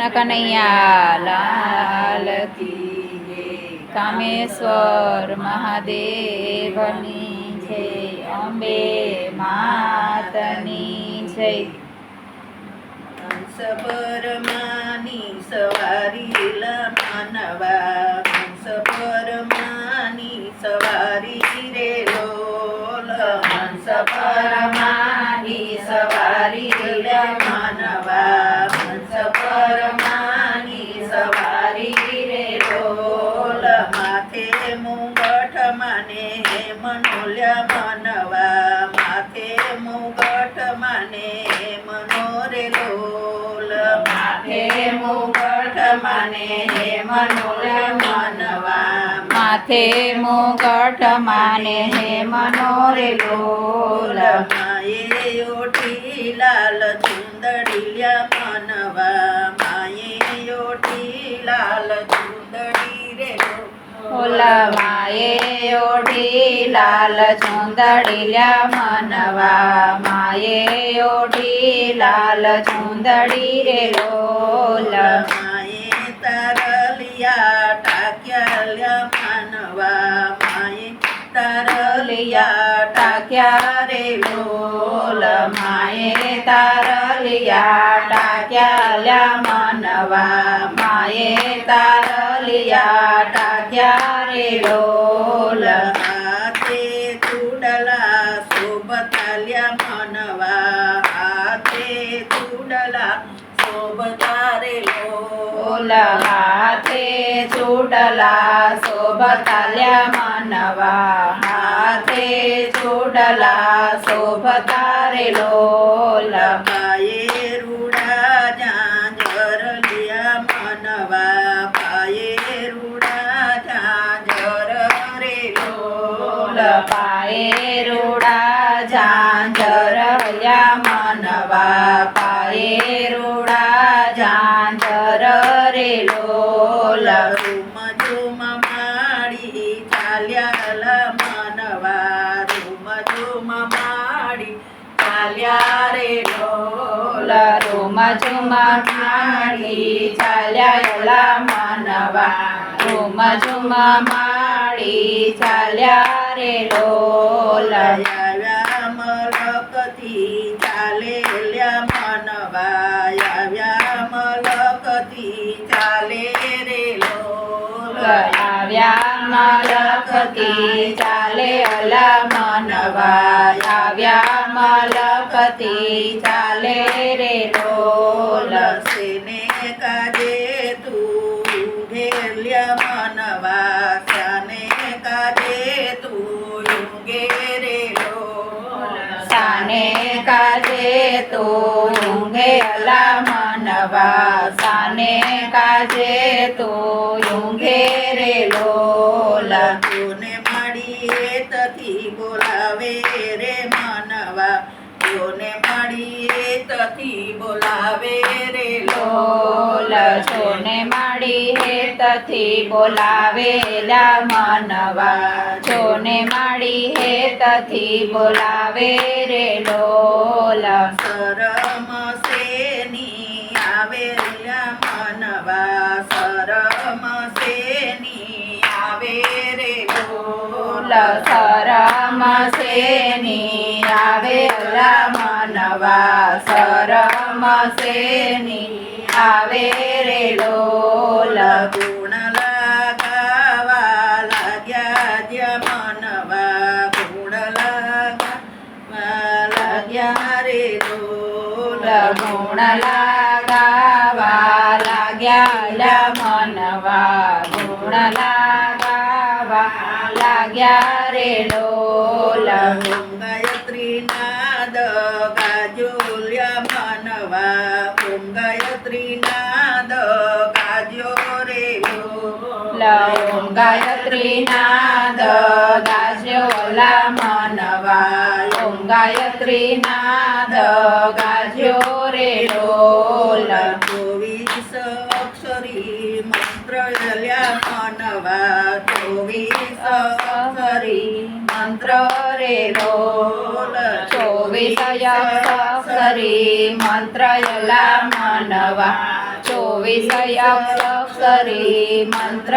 કૃષ્ણ કનૈયા લાલ. કામેશ્વર મહાદેવની જય અંબે માતની જય હંસ પરમાની સવારી માનવા હંસ પરમાની સવારી રે લોલ હંસ માને મનોલ્યા મનવા માથે મુગટ માને મનોરે લોલ. માથે મુગટ માને મનોલ્યા મનવા માથે મુગટ માને હે મનોરે લોલ. માયે ઓઠી લાલ ચુંદડીલ્યા મનવા ઓલા માએ ઓઢી લાલ ચુંદડી લ્યા મનવા માએ ઓઢી લાલ ચુંદડી રે લોલ માયે તરલિયા ટાક્યા મનવા માયે તરલિયા ટાક્યા રે લોલ માએ તરલિયા ટાક્યા મનવા માએ તારલિયા ટાક્યા રે લોલ હાથે ચૂડલા શોભતાલ્યા મનવા હાથે ચૂડલા શોભતારે ઓલ હાથે ચૂડલા શોભતાલ્યા મનવા હાથે ચૂડલા શોભતારે પાયે લ્યા મનવા પાયે રૂડા ઝાંઝર રે લોલ રૂમ ઝુમ માડી ચાલ્યા મનવા રૂમ ઝુમ માડી ચાલ્યા રે લોલ રૂમ ઝુમ માડી ચાલ્યા મનવા રૂમ ઝુમ માડી મલકથી ચાલે રે લોલ. આવ્યા મલકતી ચાલે અલા મનવા આવ્યા મલકતી ચાલે રે લોલ. સેને કાજે તું ઘેલ્યા મનવા સાને કાજે તું યુંગે રે લોલ. સાને કાજે તો ઊંઘે અલા મનવા સાને કાજે તો ઊંઘે રે લોલ કોને માડી તથી બોલાવે રે માનવા. કોને મળીએ તથી બોલાવે રે લોલ છોને માડી હેતથી બોલાવેલા માનવા. છોને માડી હેતથી બોલાવે રે લોલા શરમ સેની આવેલા મનવા શરમ સેની આવે રે લોલ સરમ સેની આવેલા મનવા સરમ સેની આવે રે લોલ ગુણ લગાવા લાગ્યા જ્યાં મનવા ગુણ લગાવા લાગ્યા રે લોલ ગુણ લાગાવા લાગ્યા મનવા ગુણ લાગાવા લાગ્યા રે લોલ ઓમ ગાયત્રી નાદ ગાજોલ્યા મનવા ઓમ ગાયત્રીના ગાજો રે ઓમ ગાયત્રી નાદ માનવા ઓમ ગાયત્રીના ગાજ્યો રે લોલ ચોવીસ મંત્ર રે લોલ ચોવીસ અક્ષરી યલા માનવા ચોવીસ અક્ષરી મંત્ર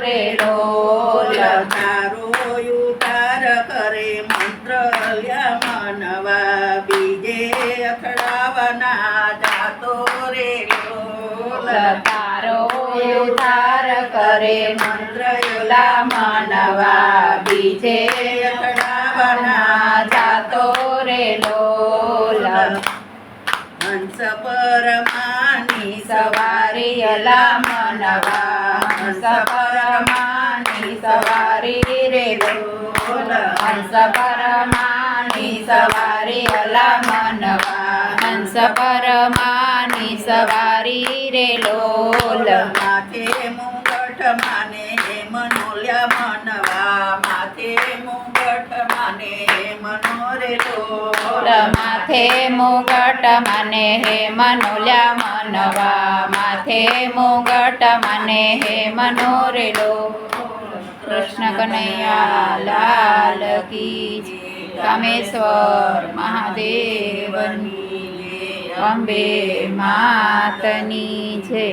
રે લોલ તારો ઉતાર કરે મંત્ર મનવા બીજે અથડાવના જાતો રે તારો ઉધાર કરે મંત્ર યોલા માનવા બીજે અકડાવના જાતો રે લોલ. હંસ પરમાની સવારી અલા મનવા, હંસ પરમાની સવારી રે લોલ. હંસ પરમાની સવારી અલા મનવા હંસ પરમાની સવારી રે લોલ. માથે મુંગઠ માને હે મનોલ્યા મનવા. માથે મુંગઠ માને હે મનોરે લોલ. માથે મુગટ મને હે મનોલ્યા મનવા. માથે મુગટ મને હે મનોરેલો કૃષ્ણ કનૈયા લાલ કી કામેશ્વર મહાદેવની અંબે માતની છે